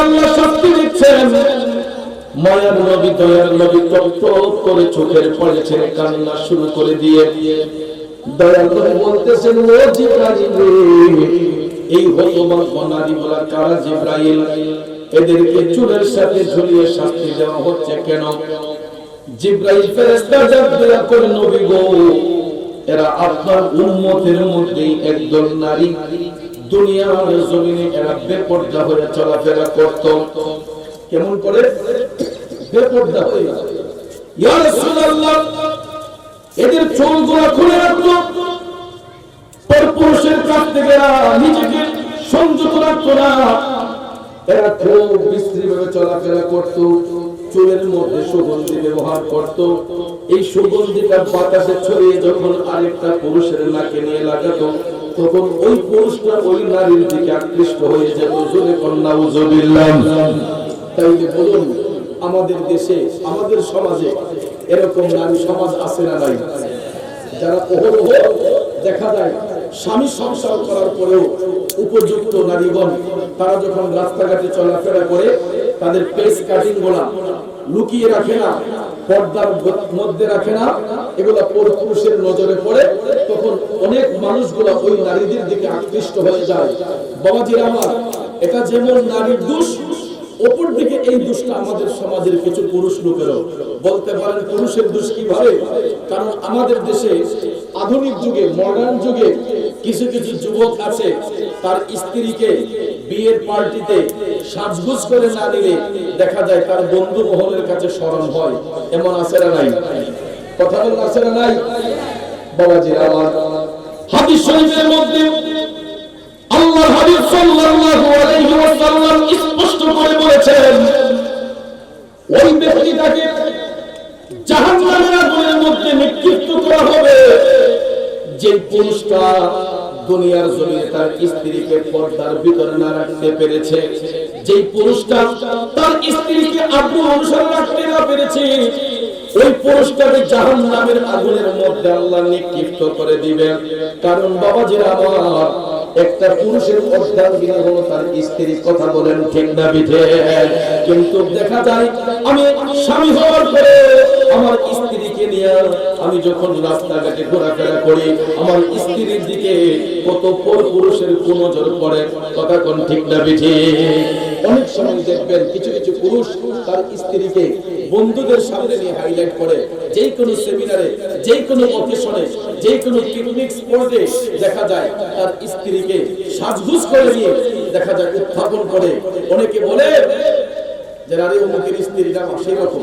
আল্লাহ শাস্তি দিচ্ছেন। মায়ার নবী দয়ার নবী টপ করে চোখের পানি ছেড়ে কান্না শুরু করে দিয়ে দয়াল নবী বলতেছেন, ও জিব্রাইল, এই হতভাগ্য নারী বলা কারা জিব্রাইল? এদেরকে চুলের সাথে ঝুলিয়ে শাস্তি দেওয়া হচ্ছে কেন? জিব্রাইল ফেরেশতা জবাব করে, নবী গো, এরা আপনার উম্মতের মধ্যেই একদল নারী। দুনিয়ার জমিনে এরা বেপর্দা হয়ে চলাফেরা করত। কেমন করে? বেপর্দা হয়ে এদের খুলে কাছ থেকে নিজেকে সংযত রাখতো না। এরা খুব চলাফেরা করত। চুলের মধ্যে সুগন্ধি ব্যবহার করত। এই সুগন্ধিটা বাতাসে ছড়িয়ে যখন আরেকটা পুরুষের নাকে নিয়ে লাগাতো তখন ওই পুরুষটা ওই নারীর দিকে আকৃষ্ট হয়ে যেত জোরে কন্যা উজবিল্লাম তাইলে বলুন, আমাদের দেশে, আমাদের সমাজে এরকম নারী সমাজ আছে না নাই? যারা অহরহ দেখা যায়, স্বামী সংসার করার পরেও উপযুক্ত নারীগণ, তারা যখন রাস্তাঘাটে চলাফেরা করে, তাদের পেস কাটিং গোলা লুকিয়ে রাখে না। পর্দার মধ্যে রাখে না, এগুলা পুরুষের নজরে পড়ে, তখন অনেক মানুষগুলা ওই নারীদের দিকে আকৃষ্ট হয়ে যায়। আমার, এটা যেমন নারীর দোষ, অপর দিকে এই দোষটা আমাদের সমাজের কিছু পুরুষ লোকেরও। বলতে পারেন পুরুষের দোষ কীভাবে? কারণ আমাদের দেশে আধুনিক যুগে মডার্ন যুগে কিছু কিছু যুবক আছে, তার স্ত্রীকে বিয়ের পার্টিতে সাজগুজ করে না নিলে দেখা যায় তার বন্ধু মহলের কাছে স্মরণ হয়। এমন আছে না নাই? কথা বলেন, আছে না নাই? বাবাজি, আমার হাদিস শরীফের মধ্যে আল্লাহ হাবিব সাল্লাল্লাহু আলাইহি ওয়াসাল্লাম স্পষ্ট করে বলেছেন, ওই ব্যক্তিটাকে জাহান্নামের আগুনের মধ্যে নিক্ষিপ্ত করা হবে। যে পুরুষটা দুনিয়ার জমিনে তার স্ত্রীকে পর্দার ভিতরে না রাখতে পেরেছে যে পুরুষটা তার স্ত্রীকে আগ্রহ অনুসারে রাখতে না পেরেছে, ওই পুরুষটাকে জাহান্নামের আগুনের মধ্যে আল্লাহ নিক্ষিপ্ত করে দিবেন। কারণ বাবাজিরা আমার একটা পুরুষের অর্ধাঙ্গিনী হলো তার স্ত্রী, কথা বলেন ঠিক না বিধে। কিন্তু দেখা যায়, আমি স্বামী হওয়ার পরে আমার স্ত্রীকে নিয়ে আমি যখন রাস্তাঘাটে ঘোরাফেরা করি, আমার স্ত্রীর দিকে কত পড়ে। কথা ঠিক না অনেক সময় দেখবেন কিছু কিছু পুরুষ তার স্ত্রীকে বন্ধুদের সামনে নিয়ে হাইলাইট করে। যে কোনো সেমিনারে যে কোনো অকেশনে যে কোনো দেখা যায়, তার স্ত্রীকে সাজগুজ করে নিয়ে দেখা যায়, উত্থাপন করে। অনেকে বলে যে আরে অমুকের স্ত্রীটা আমার সেই রকম।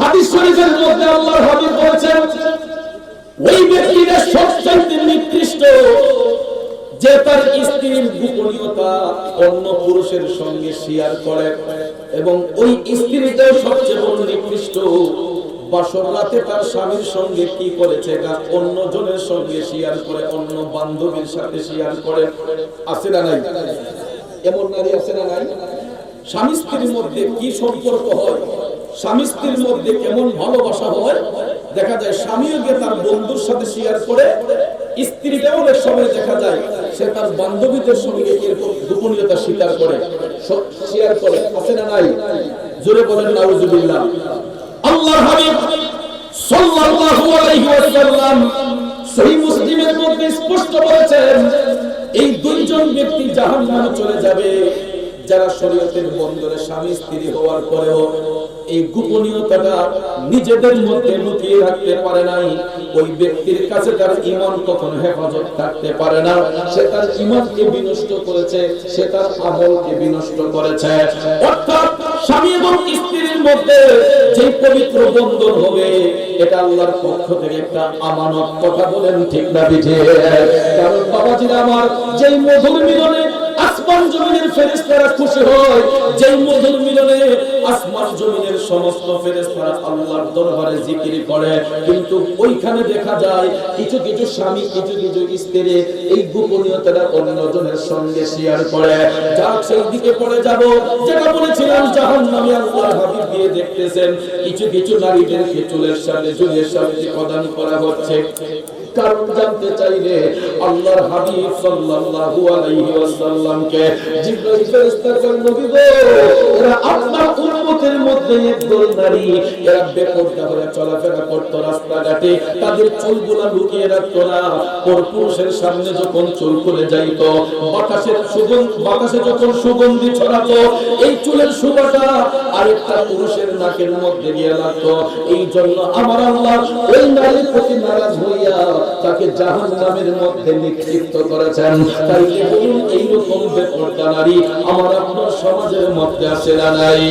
হাদিস শরীফের মধ্যে আল্লাহর হাবিব বলেছেন, ওই ব্যক্তিটা সবচাইতে নিকৃষ্ট যে তার স্ত্রীর গোপনীয়তা অন্য পুরুষের সঙ্গে শেয়ার করে এবং ওই স্ত্রীটাও সবচেয়ে বড় নিকৃষ্ট। বাসর রাতে তার স্বামীর সঙ্গে কি করেছে? এটা অন্য জনের সঙ্গে শেয়ার করে, অন্য বান্ধবীর সাথে শেয়ার করে। আছে না নাই? এমন নারী আছে না নাই? স্বামী স্ত্রীর মধ্যে কি সম্পর্ক হয়? স্বামী স্ত্রীর মধ্যে কেমন ভালোবাসা হয়, দেখা যায় স্বামীও গিয়ে তার বন্ধুর সাথে শেয়ার করে, স্ত্রীটাও অনেক সময় দেখা যায় সে তার বান্ধবীদের সঙ্গে গোপনীয়তা স্বীকার করে শেয়ার করে, আছে না নাই? জোরে বলেন, নাউজুবিল্লাহ। আল্লাহর হাবিব সাল্লাল্লাহু আলাইহি ওয়াসাল্লাম সহিহ মুসলিমের মধ্যে স্পষ্ট বলেছেন, এই দুইজন ব্যক্তি জাহান্নামে চলে যাবে, যারা শরীয়তের বন্ধনে স্বামী স্ত্রী হওয়ার পরেও এই গোপনীয়তাটা নিজেদের মধ্যে লুকিয়ে রাখতে পারে নাই। ওই ব্যক্তির কাছে তার ইমান কখন হেফাজত থাকতে পারে না। সে তার ইমানকে বিনষ্ট করেছে, সে তার আমলকে বিনষ্ট করেছে। অর্থাৎ স্বামী এবং স্ত্রীর মধ্যে যে পবিত্র বন্ধন হবে, এটা আল্লাহর পক্ষ থেকে একটা আমানত কথা বলেন ঠিক না বিঠে কারণ বাবাজিরা আমার যেই মধুর মিলনে আসমান জমিনের ফেরেশতারা খুশি হয়। যে মধুর মিলনে আসমান জমিনের সমস্ত ফেরেশতারা আল্লাহর দরবারে জিকির করে। কিন্তু ওইখানে দেখা যায়, কিছু কিছু স্বামী, কিছু কিছু স্ত্রী এই গোপনীয়তাটা অন্যজনের সঙ্গে শেয়ার করে। যাক, সেই দিকে পড়ে যাব। যেটা বলেছিলাম, জাহান্নামে আল্লাহর হাবিব দিয়ে দেখতেছেন, কিছু কিছু নারীদেরকে চুলের সামনে চুলের সামনে প্রদান করা হচ্ছে। কারণ জানতে চাইলে আল্লাহর হাবিব সাল্লাল্লাহু আলাইহি ওয়াসাল্লামকে জিবরাইল ফেরেশতা কয় নবী গো, এরা আপনার উম্মতের মধ্যে একদল নারী। এরা বেপরদা হয়ে চলাফেরা করত রাস্তাঘাটে। তাদের চুলগুলো লুকিয়ে রাখতো না। পর পুরুষের সামনে যখন চুল খুলে যাইত বাতাসের সুগন্ধ, বাতাসে যখন সুগন্ধি ছড়াতো, এই চুলের সুবাটা আরেকটা পুরুষের নাকের মধ্যে গিয়ে লাগতো। এই জন্য আমার আল্লাহ ওই নারীর প্রতি নারাজ হইয়া তাকে জাহান নামের মধ্যে নিক্ষিপ্ত করেছেন। তাই এইরকম বেপর্দা নারী আমার আপনার সমাজের মধ্যে আসে না নাই?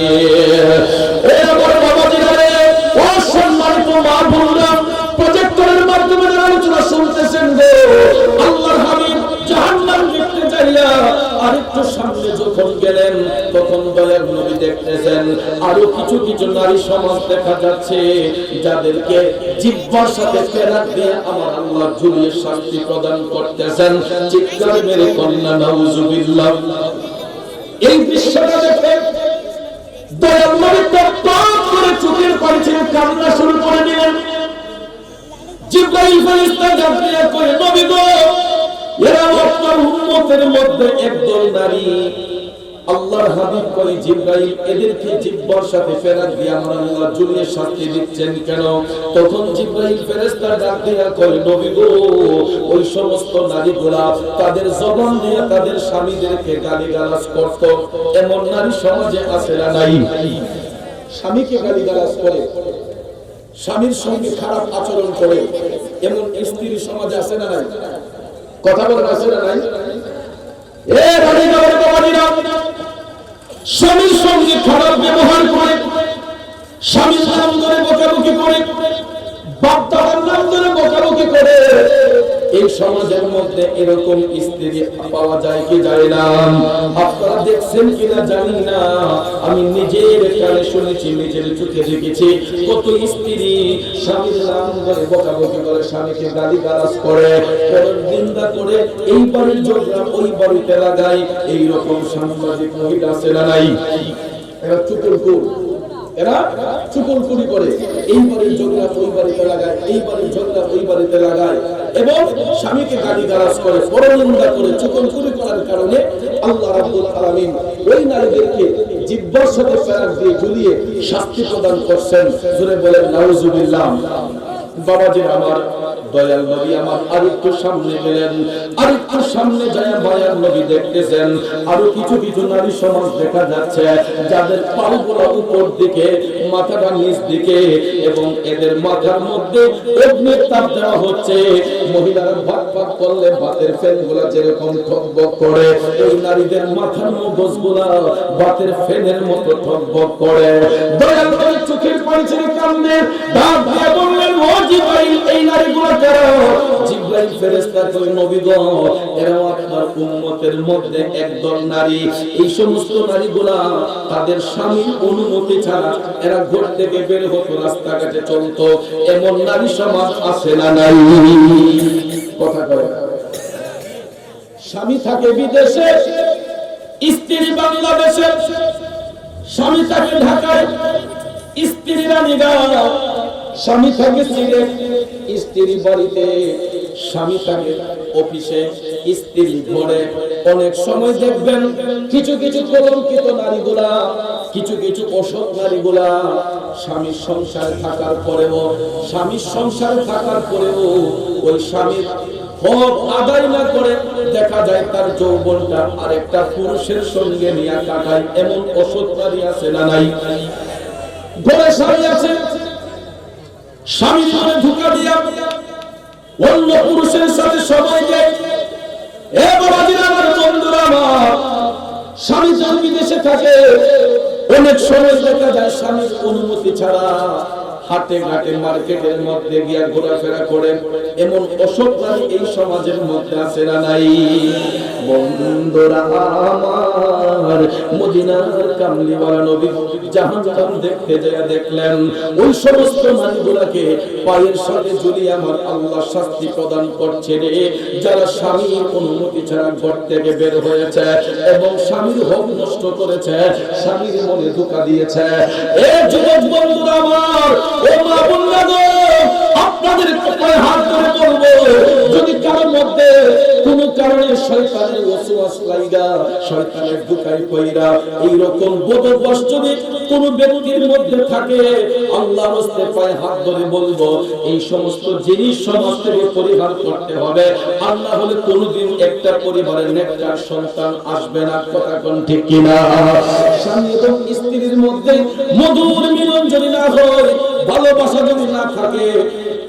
আরও কিছু কিছু নারী সমাজ দেখা যাচ্ছে যাদেরকে জিব্বার সাথে পেরাক দিয়ে আমার আল্লাহ ঝুলিয়ে শান্তি প্রদান করতেছেন। চিৎকার মেরে কন্যা, নাউজুবিল্লাহ। এই দৃশ্যটা একদল নারী আল্লাহর হাবিব কয় জিব্রাইল এদেরকে জিব্বার সাথে ফেরাক দিয়ে আমার আল্লাহ জুলিয়ে শাস্তি দিচ্ছেন কেন তখন জিব্রাইল ফেরেশতা ডাক দিয়ে কয় নবী গো ওই সমস্ত নারীগুলা তাদের জবান দিয়ে তাদের স্বামীদেরকে গালিগালাজ করত এমন নারী সমাজে আছে না নাই স্বামীকে গালিগালাজ করে স্বামীর সঙ্গে খারাপ আচরণ করে এমন স্ত্রী সমাজে আছে না নাই কথা বলেন আছে না নাই এ রানীরা ও বাবাজিরা, স্বামীর সঙ্গে খারাপ ব্যবহার করে, স্বামীর নাম ধরে করে, বাপ দাদার নাম ধরে বকাবকি করে। এই সমাজের মধ্যে এরকম স্ত্রী পাওয়া যায় কি যায় না? আপনারা দেখছেন কিনা জানি না। আমি নিজের কানে শুনেছি, নিজের চোখে দেখেছি কত স্ত্রী স্বামীর নাম ধরে বকাবকি করে, স্বামীকে গালি গালাজ করে নিন্দা করে, এই বাড়ির ঝগড়া, ওই বাড়িতে লাগায়। এইরকম সাংবাদিক মহিলা আছে না নাই? এরা চুকুর এরা চুকুলকুড়ি করে। এই বাড়ির ওই বাড়িতে লাগায় এই বাড়ির ওই বাড়িতে লাগায়। এবং স্বামীকে গালি গালাজ করে, পরনিন্দা করে চুকুলকুড়ি করার কারণে আল্লাহ ওই নারীদেরকে জিব্বার সাথে দিয়ে ঝুলিয়ে শাস্তি প্রদান করছেন। বলেন, নাউজুবিল্লাহ। বাবাজি আমার দয়াল নবী আমার আরেকটু সামনে গেলেন, আরেকটু সামনে যায় মায়ার নবী দেখতেছেন। আরও কিছু কিছু নারী সমাজ দেখা যাচ্ছে, যাদের পাগুলো উপর দিকে, মাথাটা নিচ দিকে, এবং এদের মাথার মধ্যে অগ্নির তাপ দেওয়া হচ্ছে। মহিলারা ভাত ভাত করলে ভাতের ফ্যানগুলা যেরকম ঠকবক করে ওই নারীদের মাথার মগজগুলা ভাতের ফ্যানের মতো ঠকবক করে। দয়াল নবী চোখের পানি ছেড়ে কান্দে, ডাক দিয়ে বললেন, ও জিব্রাইল, এই নারীগুলো কারা। জিব্রাইল ফেরেশতা কই নবী গো আপনার উম্মতের মধ্যে একদল নারী। এই সমস্ত নারীগুলা তাদের স্বামীর অনুমতি ছাড়া এরা ঘর থেকে বের হতো, রাস্তাঘাটে চলতো। এমন নারী সমাজ আছে না নাই? কথা কয়। স্বামী থাকে বিদেশে, স্ত্রী বাংলাদেশে। স্বামী থাকে ঢাকায়, স্ত্রী রানীগাঁও স্বামী থাকে সিলেট স্ত্রী বাড়িতে। স্বামী থাকে অফিসে স্ত্রী ঘরে। অনেক সময় দেখবেন কিছু কিছু কলঙ্কিত নারীগুলা, কিছু কিছু অসৎ নারীগুলা স্বামীর সংসার থাকার পরেও, স্বামীর সংসারে থাকার পরেও ওই স্বামীর হক আদায় না করে দেখা যায় তার যৌবনটা আরেকটা পুরুষের সঙ্গে নিয়ে কাটায়। এমন অসৎ নারী আছে না নাই? ঘরে স্বামী আছে স্বামী ধরে ধোকা দিয়া অন্য পুরুষের সাথে সবাইকে এ বাবাজির আমার বন্ধুরা আমার স্বামী যখন বিদেশে থাকে, অনেক সময় দেখা যায় স্বামীর অনুমতি ছাড়া। হাটে ঘাটে মার্কেটের মধ্যে গিয়া ঘোরাফেরা করে, এমন নারী এই সমাজের মধ্যে আছে না নাই? দেখলেন, ওই সমস্ত আমার শাস্তি প্রদান করছে রে। যারা স্বামীর অনুমতি ছাড়া ঘর থেকে বের হয়েছে এবং স্বামীর হক নষ্ট করেছে, স্বামীর মনে ধোকা দিয়েছে। ও মা বোনরা গো আপনাদের কপালে হাত ধরে বলব, যদি কারোর মধ্যে কোন কারণে শয়তানের ওয়াসওয়াস লাইগা, শয়তানের দুকাই কইরা এই রকম বোধবশ যদি কোন ব্যক্তির মধ্যে থাকে, আল্লাহর হস্তে পায়ে হাত ধরে বলব, এই সমস্ত জিনিস সমাজ থেকে পরিহার করতে হবে। আল্লাহ হলে কোনোদিন একটা পরিবারের নেককার সন্তান আসবে না, কথা কোন ঠিক কিনা? স্বামী এবং স্ত্রীর মধ্যে মধুর মিলন যদি না হয় ভালোবাসা যদি না থাকে,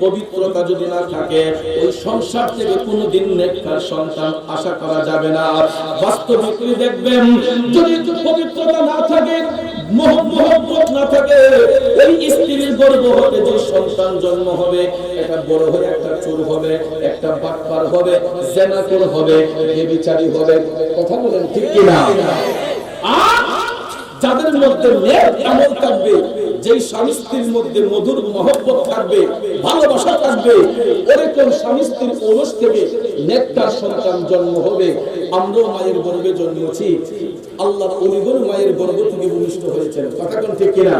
পবিত্রতা যদি না থাকে, ওই সংসার থেকে কোনোদিন নেককার সন্তান আশা করা যাবে না। বাস্তবিক দেখবেন, যদি পবিত্রতা না থাকে একটা হবে কথা বলেন যাদের মধ্যে আমল থাকবে যেই স্বামী স্ত্রীর মধ্যে মধুর মহব্বত থাকবে, ভালোবাসা থাকবে এরকম স্বামী স্ত্রীর ওরস থেকে নেককার সন্তান জন্ম হবে? আমরাও মায়ের গর্ভে জন্মেছি। আল্লাহ অলিগর মায়ের গর্ভ থেকে ভূমিষ্ঠ হয়েছেন। কথা কোন ঠিক কিনা?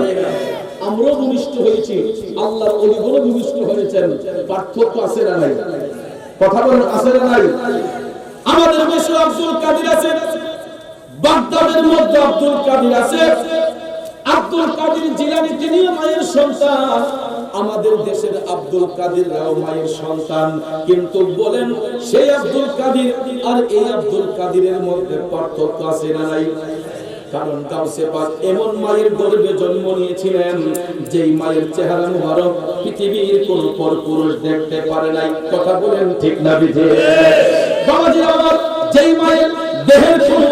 আমরাও ভূমিষ্ঠ হয়েছি। আল্লাহ অলিগরও ভূমিষ্ঠ হয়েছেন। পার্থক্য আছে না নাই? কথা বলেন, আছে না নাই? আমাদের দেশে আব্দুল কাদির আছে, বাগদাদের মধ্যে আব্দুল কাদির আছে। আব্দুল কাদির জিলানি তিনি মায়ের সন্তান। আমাদের দেশের আব্দুল কাদির রাও মায়ের সন্তান। কিন্তু বলেন, সেই আব্দুল কাদির আর এই আব্দুল কাদিরের মধ্যে পার্থক্য আছে না নাই? কারণ গাউসে পাক এমন মায়ের গর্ভে জন্ম নিয়েছিলেন, যেই মায়ের চেহারা মুবারক পৃথিবীর কোন পর পুরুষ দেখতে পারে নাই। কথা বলেন ঠিক না বিধে? বাবাজি আমার যেই মায়ের দেহের কোন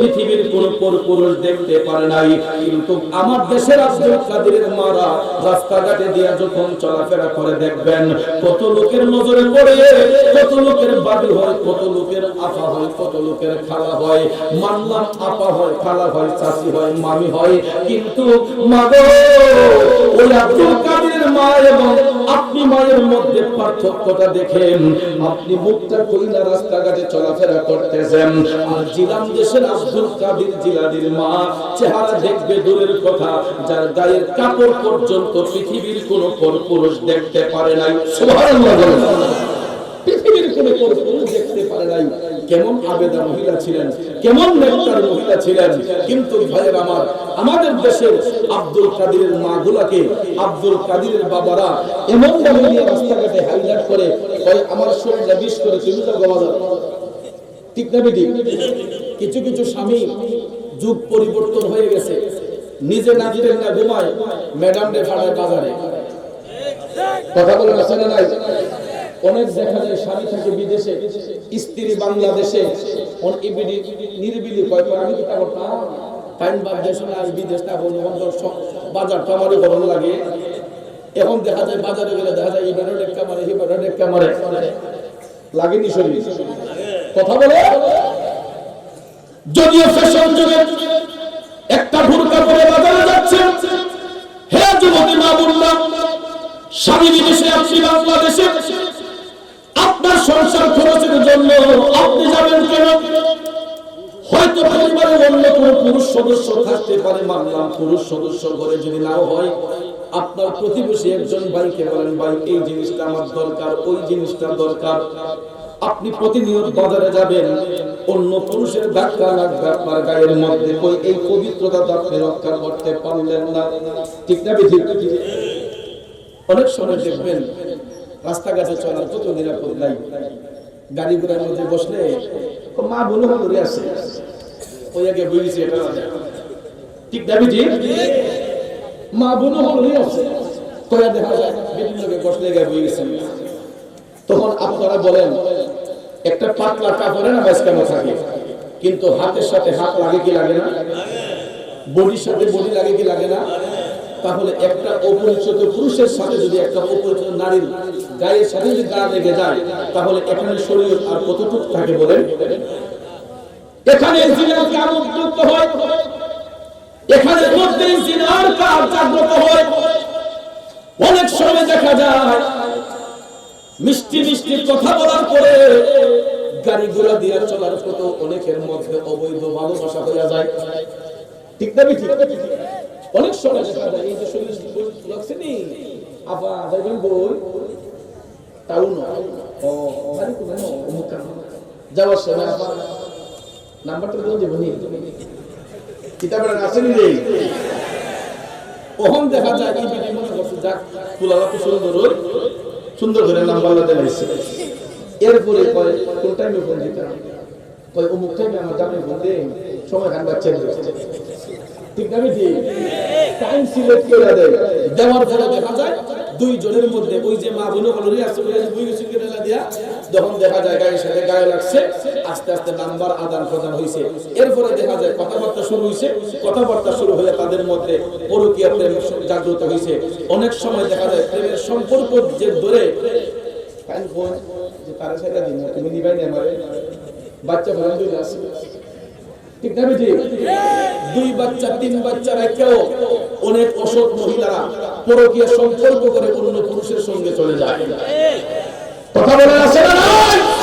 পৃথিবীর কোন পরপুরুষ দেখতে পারে নাই। কিন্তু আমার দেশের আব্দুল কাদিরের মারা রাস্তাঘাটে দিয়া যখন চলাফেরা করে দেখবেন কত লোকের নজরে পড়ে কত লোকের বাড়ি হয় কত লোকের আপা হয় কত লোকের খালা হয়। মানলাম আপা হয় খালা হয় চাচি হয় মামি হয়। কিন্তু মা গো, ওই আব্দুল কাদিরের মা এবং আপনি মায়ের মধ্যে পার্থক্যটা দেখেন। আপনি মুখটা কইলা রাস্তাঘাটে চলাফেরা করতেছেন। আর জিলাম দেশের আব্দুল কাদির জিলানির মা চেহারা দেখবে দূরের কথা। যার গায়ের কাপড় পর্যন্ত পৃথিবীর কোন পরপুরুষ দেখতে পারে নাই। সুবহানাল্লাহ দেখতে পারে নাই। কেমন আবেদা মহিলা ছিলেন, কেমন নেককার মহিলা ছিলেন। কিন্তু ভাইয়ের আমার, আমাদের দেশের আব্দুল কাদিরের আব্দুল কাদিরের বাবারা এমন রাস্তাঘাটে হাইলাইট করে আমার শরীরটা করে তুমি তো ঠিক না কিছু কিছু স্বামী যুগ পরিবর্তন হয়ে গেছে। নিজে না দিলেন না ঘুমায় ম্যাডাম রে ফাড়ায় বাজারে। কথা আছে না নাই? অনেক দেখা যায় স্বামী থাকে বিদেশে, স্ত্রী বাংলাদেশে নিরিবিলি বাজার কামারে গরম লাগে। এখন দেখা যায় বাজারে গেলে দেখা যায় মারে মারে লাগেনি শরীর? কথা বলে? যদিও ফ্যাশন যুগে একটা ভুরকা পরে বাজারে যাচ্ছে যুবতী মা বললাম স্বামী বিদেশে, আপনি বাংলাদেশে সংসার খরচের জন্য আপনি যাবেন কেন? হয়তো পরিবারের অন্য কোন পুরুষ সদস্য থাকতে পারে, মানলাম পুরুষ সদস্য ঘরে যদি নাও হয়, আপনার প্রতিবেশী একজন ভাইকে বলেন, ভাই, এই জিনিসটা আমার দরকার, ওই জিনিসটা দরকার। আপনি প্রতিনিয়ত বাজারে যাবেন, অন্য পুরুষের ধাক্কা লাগবে আপনার গায়ের মধ্যে। কই, এই পবিত্রতা আপনি রক্ষা করতে পারলেন না। ঠিক না অনেক সময় দেখবেন রাস্তাঘাটে চলার কত নিরাপদ নাই, গাড়ি ঘোড়ার মধ্যে বসলে মা বলে হলুরে আছে। ওই আগে বইছি এটা। ঠিক না ঠিক? মা বলে হলুরে আছে। দেখা যায় বিভিন্ন লোকে বসলে গিয়ে তখন আপনারা বলেন, একটা পাতলা কাপড়ে না কেন থাকে? কিন্তু হাতের সাথে হাত লাগে কি লাগে না? বডির সাথে বডি লাগে কি লাগে না? তাহলে একটা অপরিচিত পুরুষের সাথে যদি একটা অপরিচিত নারীর গায়ের সাথে যদি গা লেগে যায়, তাহলে এখানে শরীর আর কতটুকু থাকে বলেন? এখানে এখানে জিনার কাজ জাগ্রত হয়। অনেক সময় দেখা যায়, মিষ্টি মিষ্টি কথা বলার পরে গাড়িগুলো দিয়ে চলার পথে অনেকের মধ্যে অবৈধ ভালোবাসা যায়। ঠিক না ঠিক অনেক সময় দেখা যায়, এই যে শরীর লাগছে নি দিয়ে ওহন দেখা যায় কি বিধি মনে করছে যাক ফুলালা তো সুন্দর সুন্দর করে নাম্বার লাগাতে লাইছে এরপরে কোন টাইমে ফোন দিতাম কয় অমুক টাইমে আমার জামাই ফোন দে সময় খান বাচ্চা ঠিক না টাইম সিলেক্ট করে দেয়। দেওয়ার পরে দেখা যায় মধ্যে ওই যে মা বোন কিছু কেটে দিয়া যখন দেখা যায় গায়ের সাথে গায়ে লাগছে, আস্তে আস্তে নাম্বার আদান প্রদান হয়েছে এরপরে দেখা যায় কথাবার্তা শুরু হয়েছে কথাবার্তা শুরু হয়ে তাদের মধ্যে প্রেম জাগ্রত হয়েছে অনেক সময় দেখা যায় প্রেমের সম্পর্ক যে ধরে কান ফোন যে দিন, তুমি নিবাই না বাচ্চা ভালো আছে দুই বাচ্চা, তিন বাচ্চা রেখেও অনেক অসৎ মহিলারা পরকীয় সম্পর্ক করে অন্য পুরুষের সঙ্গে চলে যায়। কথা বলে আসে না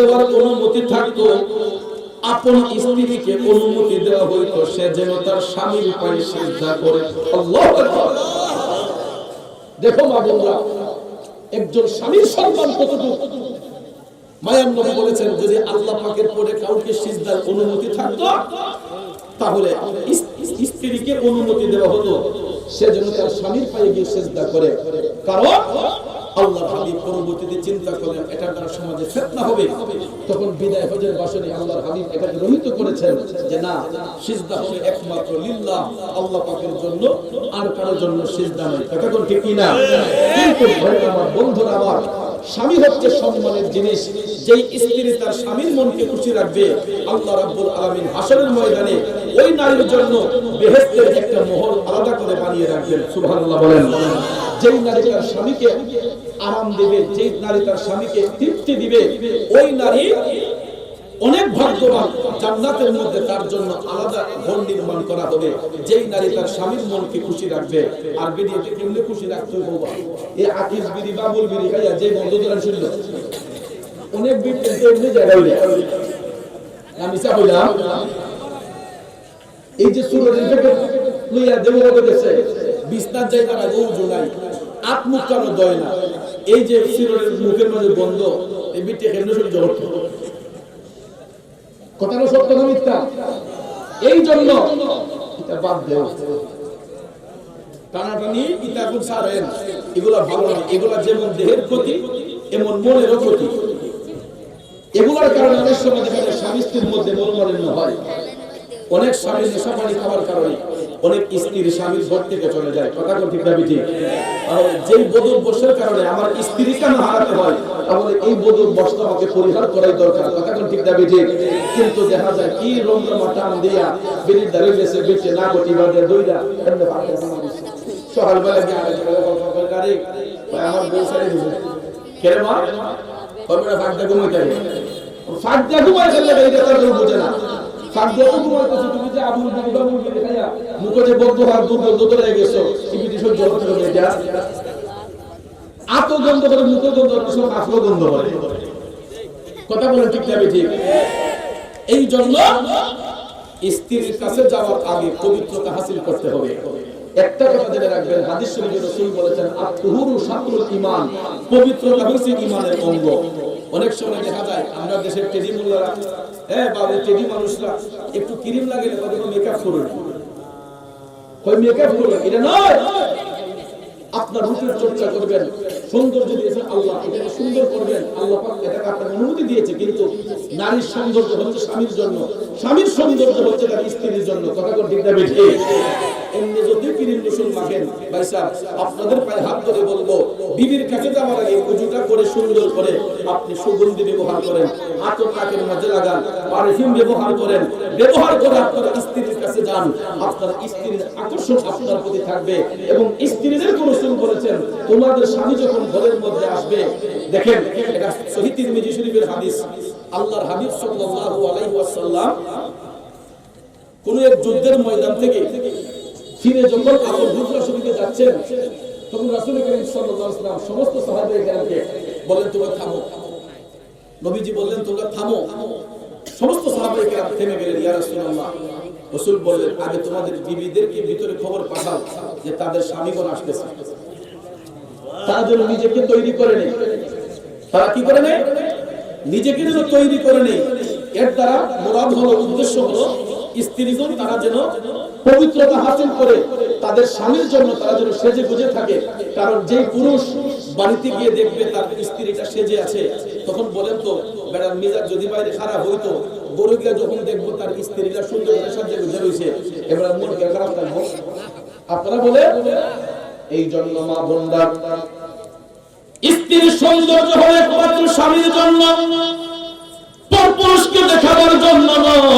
দেওয়ার অনুমতি থাকতো, আপন স্ত্রীকে অনুমতি দেওয়া হইতো, সে যেন তার স্বামীর পায়ে সিজদা করে। দেখো মা বোনরা, একজন স্বামীর সম্মান কতটুকু? মায়াম নবী বলেছেন, যদি আল্লাহ পাকের পরে কাউকে সিজদার অনুমতি থাকতো, তাহলে স্ত্রীকে অনুমতি দেওয়া হতো, সে যেন তার স্বামীর পায়ে গিয়ে সেজদা করে। কারণ আল্লাহ হাবিব পরবর্তীতে চিন্তা করেন এটা তার সমাজে ফেতনা হবে, তখন বিদায় হজের বাসনে আল্লাহর হাবিব এটাকে রহিত করেছেন যে না, সিজদা হবে একমাত্র লিল্লাহ, আল্লাহ পাকের জন্য, আর কারোর জন্য সিজদা কথা কোন ঠিক না কিন্তু আমার বন্ধুরা, আমার স্বামী হচ্ছে সম্মানের জিনিস, যেই স্ত্রী তার স্বামীর মনকে খুশি রাখবে, আল্লাহ রাব্বুল আলামিন হাসরের ময়দানে ওই নারীর জন্য বেহেশতের একটা মহল আলাদা করে বানিয়ে রাখবেন। সুবহানাল্লাহ বলেন। যেই নারী তার স্বামীকে আরাম দিবে, যেই নারী তার স্বামীকে তৃপ্তি দিবে, ওই নারী অনেক ভাগ্যবান। জান্নাতের মধ্যে তার জন্য আলাদা ঘর নির্মাণ করা হবে। যেই নারী তার স্বামীর মনকে খুশি রাখবে, আর বিড়িতে কেমনে খুশি রাখতে হবে এই আকিস বিড়ি, বাবুল বিড়ি খাইয়া যে বন্ধ ধরা শুনল। অনেক বিড়ি এমনি জায়গা হইলে আমি চা হইলাম এই যে প্যাকেট লইয়া বিস্তার না গৌ জোনাই আত্মুখ দয় না। এই যে মুখের মাঝে বন্ধ, এই কেমনে শুনতে হতো কথাটা সত্য না মিথ্যা? এই জন্য এটা বাদ দেও। টানাটানি ইতাকুল সারেন এগুলা ভালো না, এগুলা যেমন দেহের ক্ষতি, এমন মনেরও ক্ষতি। এগুলোর কারণে অনেক সময় দেখা যায় স্বামী স্ত্রীর মধ্যে মনোমালিন্য হয়। অনেক স্বামী নেশা পানি খাওয়ার কারণে। অনেক স্ত্রীর স্বামীর ঘর থেকে চলে যায়। কথা কোন ঠিক দাবি ঠিক যেই বদল বর্ষের কারণে আমার স্ত্রী কেন হারাতে হয়? তাহলে এই বদল বর্ষ আমাকে পরিহার করাই দরকার। কথা কোন ঠিক দাবি ঠিক কিন্তু দেখা যায়, কি রমরমা টান দিয়া বেরির দাঁড়িয়ে গেছে বেঁচে না, গটি বাদে দইরা এমনি ভাগে সকালবেলা গিয়ে আমার বউ সারি দিবে কেরে মা? কবে ফাঁক দিয়ে ঘুমাইতে হবে? ফাঁক দিয়ে ঘুমাইতে লাগে এটা তার বোঝে না। এই জন্য স্ত্রীর কাছে যাওয়ার আগে পবিত্রতা হাসিল করতে হবে। একটা কথা জেনে রাখবেন, হাদিস বলেছেন পবিত্রতা অঙ্গ। অনেক সময় দেখা যায়, আমরা দেশের টেডি মুল্লারা হ্যাঁ টেডি মানুষরা, একটু ক্রিম মেকআপ করুন কই মেকআপ করুন এটা নয়। আপনার রূপের চর্চা করবেন, সৌন্দর্য দিয়েছেন আল্লাহ, এটাকে সুন্দর করবেন। আল্লাহ পাক এটাকে আপনাকে অনুমতি দিয়েছে, কিন্তু নারীর সৌন্দর্য হচ্ছে স্বামীর জন্য। স্বামীর সৌন্দর্য হচ্ছে তার স্ত্রীর জন্য। কথা ঠিক না এমনি যদি থাকেন ভাই সাহেব আপনাদের পায়ে হাত ধরে বলব, বিবির কাছে যাওয়ার আগে উজুটা করে সুন্দর করে আপনি সুগন্ধি ব্যবহার করেন আতর নাকের মধ্যে লাগান, পারফিউম ব্যবহার করেন, ব্যবহার করে আপনার স্ত্রীর কাছে যান, আপনার স্ত্রীর আকর্ষণ আপনার প্রতি থাকবে এবং স্ত্রীদের কোন রসুল বলেছেন, তোমাদের স্বামী যখন ঘরের মধ্যে আসবে, দেখেন, এটা শহীদ তিরমিজি শরীফের হাদিস, আল্লাহর হাবিব সাল্লাল্লাহু আলাইহি ওয়াসাল্লাম কোন এক যুদ্ধের ময়দান থেকে ফিরে যখন আবু হুজরা শরীফে যাচ্ছেন, তখন রাসূল করিম আলাইহি সমস্ত সাহাবায়ে কেরামকে বলেন, তোমরা থামো। নবীজি বললেন, তোমরা থামো। সমস্ত সাহাবায়ে কেরাম থেমে গেলেন, ইয়া বললেন, আগে তোমাদের বিবিদেরকে ভিতরে খবর পাঠাও যে তাদের স্বামীগণ আসতেছে। তারা যেন নিজেকে তৈরি করে নেই তারা কি করে নেই নিজেকে যেন তৈরি করে নেই এর দ্বারা মোরাদ হলো উদ্দেশ্য হলো স্ত্রীগণ তারা যেন পবিত্রতা হাসিল করে, তাদের স্বামীর জন্য তারা যেন সেজে গুজে থাকে। কারণ যেই পুরুষ বাড়িতে গিয়ে দেখবে তার স্ত্রীটা সেজে আছে, তখন বলেন তো, বেড়ার মেজাজ যদি বাইরে খারাপ হইতো, গরু গিয়া যখন দেখব তার স্ত্রীটা সুন্দর সাজে গুজে রয়েছে এবার মন কে খারাপ থাকব আপনারা বলে এই জন্য মা বোনরা, স্ত্রীর সৌন্দর্য হলো একমাত্র স্বামীর জন্য, পরপুরুষকে দেখাবার জন্য নয়।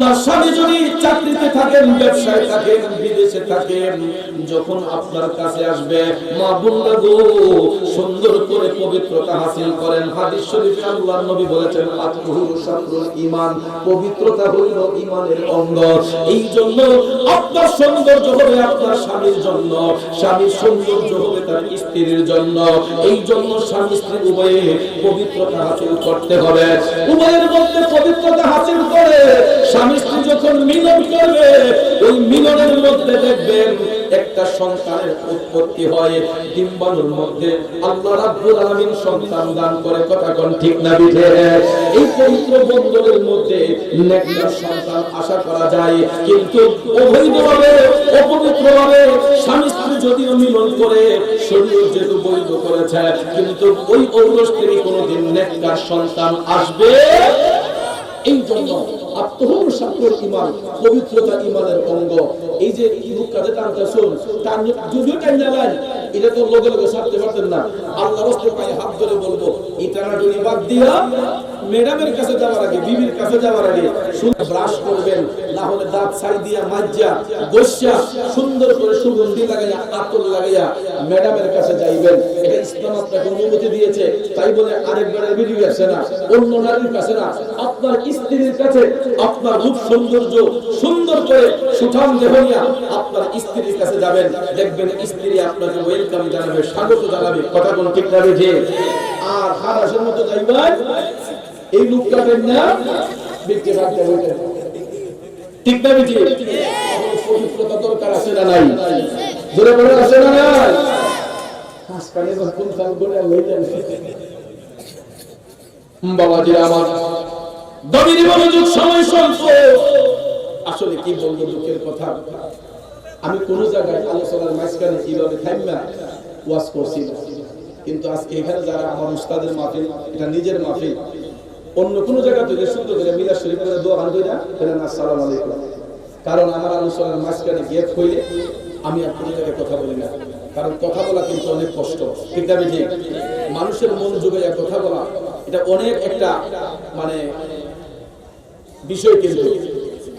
আপনার স্বামী যদি চাকরিতে থাকেন, ব্যবসায় থাকেন, বিদেশে থাকেন, যখন আপনার কাছে আসবে, মা বোনরা গো, সুন্দর করে পবিত্রতা হাসিল করেন। হাদিস শরীফে আল্লাহর নবী বলেছেন, আত্মহুর শাত্রুল ঈমান। পবিত্রতা হইল ঈমানের অঙ্গ। এই জন্য আপনার সৌন্দর্য হবে আপনার স্বামীর জন্য, স্বামীর সৌন্দর্য হবে তার স্ত্রীর জন্য। এই জন্য স্বামী, স্ত্রী উভয়ে পবিত্রতা হাসিল করতে হবে। উভয়ের মধ্যে পবিত্রতা হাসিল করে স্বামী স্ত্রী যখন মিলন করবে, ওই মিলনের মধ্যে দেখবেন একটা সন্তানের উৎপত্তি হয়, ডিম্বাণুর মধ্যে। আল্লাহ সন্তান দান করে ঠিক না বিঠে? এই পবিত্র মধ্যে সন্তান আশা করা যায়, কিন্তু অবৈধভাবে, অপবিত্রভাবে স্বামী স্ত্রী যদিও মিলন করে শরীর যেহেতু বৈধ করেছে, কিন্তু ওই থেকে কোনোদিন নেককার সন্তান আসবে? এই জন্য আত্মহর সাক্ষর ইমান, পবিত্রতা ইমানের অঙ্গ। এই যে ইহুক এটা তো লগে লগে পারতেন না। আল্লাহ হাত ধরে বলব এটা যদি বাদ দিয়া ম্যাডামের কাছে যাওয়ার আগে, বিবির কাছে যাওয়ার আগে সুন্দর ব্রাশ করবেন, না হলে দাঁত ছাই দিয়া মাজা বসিয়া সুন্দর করে সুগন্ধি লাগাইয়া, আতর লাগাইয়া ম্যাডামের কাছে যাইবেন। এটা ইসলাম আপনাকে অনুমতি দিয়েছে, তাই বলে আসে না। অন্য নারীর কাছে না, আপনার স্ত্রীর কাছে আপনার রূপ সৌন্দর্য সুন্দর করে সুঠাম দেহনিয়া আপনার স্ত্রীর কাছে যাবেন। দেখবেন স্ত্রী আপনাকে ওয়েলকাম জানাবে, স্বাগত জানাবে। কথা কোন ঠিক যে আর হারাসের মতো যাইবেন? এই লোক কাটেন না বিক্রি বাড়তে হইতে ঠিক না বিক্রি পবিত্রতা দরকার আছে না নাই? ধরে বলে আছে না নাই? আমার সময় স্বল্প। আসলে কি বলব দুঃখের কথা? আমি কোন জায়গায় আলোচনার মাঝখানে কীভাবে থামবা ওয়াজ করছি কিন্তু আজকে এখানে যারা আমার উস্তাদের মাহফিল, এটা নিজের মাহফিল অন্য কোন জায়গা থেকে শুদ্ধ করে মিলাদ শরীফ করে দোয়া হান কইরা বলেন আসসালামু আলাইকুম। কারণ আমার আলোচনার মাঝখানে গেপ হইলে আমি আর কোনো জায়গায় কথা বলি না। কারণ কথা বলা কিন্তু অনেক কষ্ট। ঠিক না বেশি মানুষের মন জোগাইয়া কথা বলা, এটা অনেক একটা মানে বিষয় কিন্তু।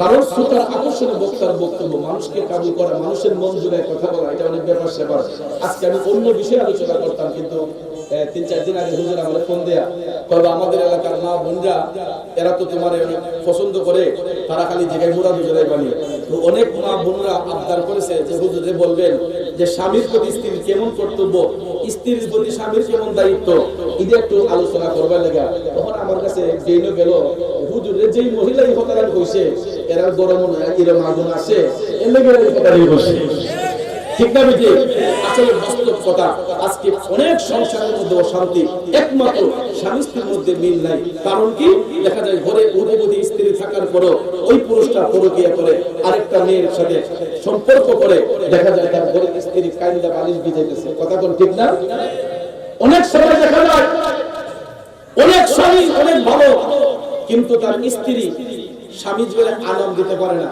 কারণ শ্রোতার আকর্ষণে বক্তার বক্তব্য, মানুষকে কাবু করা, মানুষের মন জুড়ে কথা বলা, এটা অনেক ব্যাপার স্যাপার আজকে আমি অন্য বিষয়ে আলোচনা করতাম কিন্তু তিন, চার দিন আগে হুজুর আমাদের ফোন দেয়া। তবে আমাদের এলাকার মা, বোনরা, এরা তো তোমার পছন্দ করে, তারা খালি জায়গায় মুড়া দুজরাই বানিয়ে তো অনেক মা, বোনরা আবদার করেছে যে হুজুরে বলবেন যে, স্বামীর প্রতি স্ত্রীর কেমন কর্তব্য? স্ত্রীর প্রতি স্বামীর কেমন দায়িত্ব? এটা একটু আলোচনা করবার লেগা। তখন আমার কাছে যেই গেল, হুজুরে, যেই মহিলা এই কথাটা কইছে এরা গরম না এরম আগুন আসে এর লেগে কথাটা কইছে ঠিক না বেটি আসলে বাস্তব আজকে অনেক সংসারের মধ্যে অশান্তি, একমাত্র স্বামী স্ত্রীর মধ্যে মিল নাই। কারণ কি? দেখা যায় ঘরে অধিপতি স্ত্রী থাকার পরও ওই পুরুষটা পরকিয়া করে, আরেকটা মেয়ের সাথে সম্পর্ক করে। দেখা যায় তার ঘরে স্ত্রী কাইন্দা বালিশ বিজাইতেছে কথা কোন ঠিক না? অনেক সময় দেখা যায়, অনেক স্বামী অনেক ভালো, কিন্তু তার স্ত্রী স্বামী বলে আনন্দ দিতে পারে না,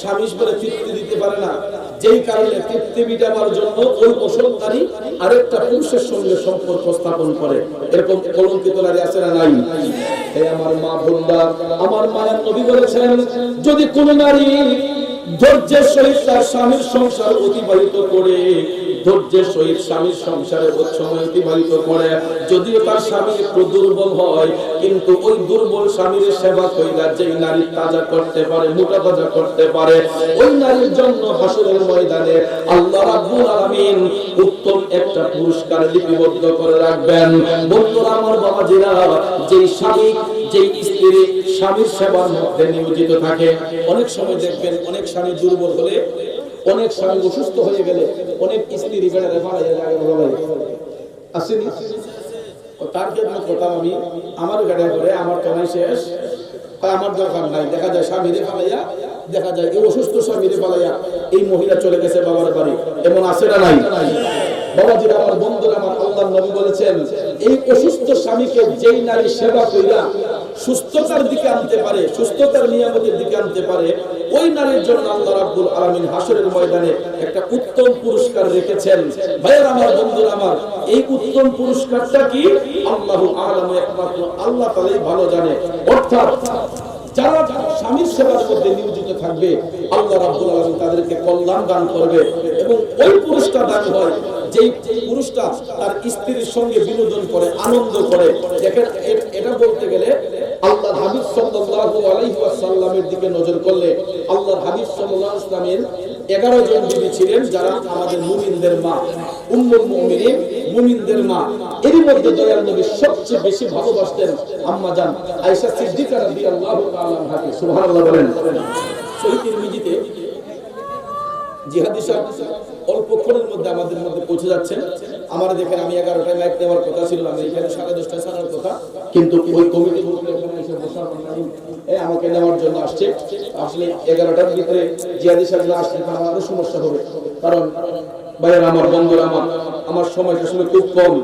স্বামী বলে তৃপ্তি দিতে পারে না। যেই কারণে তৃপ্তি মিটাবার জন্য ওই পোষণকারী আরেকটা পুরুষের সঙ্গে সম্পর্ক স্থাপন করে। এরকম কলঙ্কিত নারী আছে না নাই? আমার মা বোনদার আমার মায়ের নবী বলেছেন, যদি কোন নারী ধৈর্যের সহিত তার স্বামীর সংসার অতিবাহিত করে, ধৈর্যের সহিত স্বামীর সংসারে সময় অতিবাহিত করে। যদিও তার স্বামী একটু দুর্বল হয়, কিন্তু ওই দুর্বল স্বামীর সেবা কইরা যেই নারী তাজা করতে পারে, মোটা তাজা করতে পারে, ওই নারীর জন্য হাসরের ময়দানে আল্লাহ রাব্বুল আলামিন উত্তম একটা পুরস্কার লিপিবদ্ধ করে রাখবেন। বন্ধুরা, আমার বাবাজিরা, যেই স্বামী, যেই স্ত্রী স্বামীর সেবার মধ্যে নিয়োজিত থাকে, অনেক সময় দেখবেন অনেক স্বামী দুর্বল হলে, অনেক স্বামী অসুস্থ হয়ে গেলে, অনেক স্ত্রী আসেনি? তার জন্য কথা আমি আমার গাড়ি করে, আমার তো শেষ। আমার দরকার নাই, দেখা যায় স্বামীরে ফালাইয়া দেখা যায় এই অসুস্থ স্বামীরে ফালাইয়া এই মহিলা চলে গেছে বাবার বাড়ি। এমন আছে না নাই? বাবাজিরা আমার বন্ধুরা আমার আল্লাহ নবী বলেছেন, এই অসুস্থ স্বামীকে যেই নারী সেবা কইরা সুস্থতার দিকে আনতে পারে, সুস্থতার নিয়ামতের দিকে আনতে পারে, ওই নারীর জন্য আল্লাহ রাব্বুল আলামিন হাসরের ময়দানে একটা উত্তম পুরস্কার রেখেছেন। ভাইয়ের আমার বন্ধুরা আমার, এই উত্তম পুরস্কারটা কি? আল্লাহু আলামু একমাত্র আল্লাহ তাআলাই ভালো জানে। অর্থাৎ যারা স্বামীর সেবার মধ্যে নিয়োজিত থাকবে, আল্লাহ রাব্বুল আলামিন তাদেরকে কল্যাণ দান করবে এবং ওই পুরস্কার দান হয় যেই পুরুষটা তার স্ত্রীর সঙ্গে বিনোদন করে, আনন্দ করে, দেখেন এটা বলতে গেলে আল্লাহ হাবিব সাল্লাল্লাহু আলাইহি ওয়াসাল্লামের দিকে নজর করলে আল্লাহর হাবিব সাল্লাল্লাহু আলাইহি ওয়াসাল্লামের 11 জন বিবি ছিলেন, যারা আমাদের মুমিনদের মা, উম্মুল মুমিনিন, মুমিনদের মা। এরই মধ্যে দয়াল নবী সবচেয়ে বেশি ভালোবাসতেন আম্মা জান আয়েশা সিদ্দিকা রাদিয়াল্লাহু তাআলা আনহাকে। সুবহানাল্লাহ বলেন। সহিহ তিরমিজিতে জিহাদি সাহেব অল্পক্ষণের মধ্যে আমাদের মধ্যে পৌঁছে যাচ্ছেন। আমার দেখেন আমি এগারোটায় মাইক দেওয়ার কথা ছিল আমি এখানে সাড়ে দশটায় ছাড়ার কথা। কিন্তু ওই কমিটি আমাকে নেওয়ার জন্য আসছে। আসলে এগারোটার ভিতরে জিয়াদি সাহেব আসলে আমাদের সমস্যা হবে। কারণ, ভাইয়ের, আমার বন্ধুরা, আমার আমার সময় আসলে খুব কম।